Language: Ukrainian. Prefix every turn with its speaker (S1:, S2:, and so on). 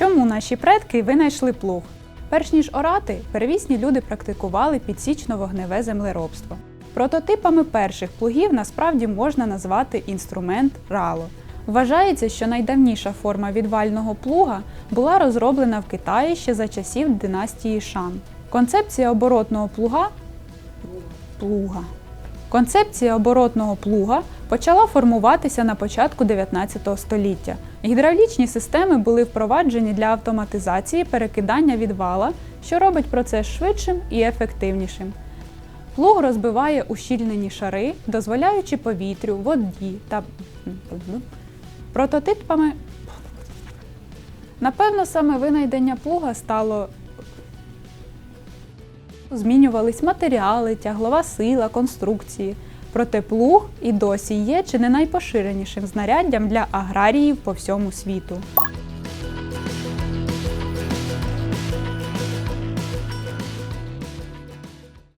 S1: Чому наші предки винайшли плуг? Перш ніж орати, первісні люди практикували підсічно-вогневе землеробство. Прототипами перших плугів насправді можна назвати інструмент рало. Вважається, що найдавніша форма відвального плуга була розроблена в Китаї ще за часів династії Шан. Концепція оборотного плуга плуга. Концепція оборотного плуга почала формуватися на початку 19 століття. Гідравлічні системи були впроваджені для автоматизації перекидання відвала, що робить процес швидшим і ефективнішим. Плуг розбиває ущільнені шари, дозволяючи повітрю, воді та прототипами. Напевно, саме винайдення плуга стало змінювались матеріали, тяглова сила, конструкції. Проте плуг і досі є чи не найпоширенішим знаряддям для аграріїв по всьому світу.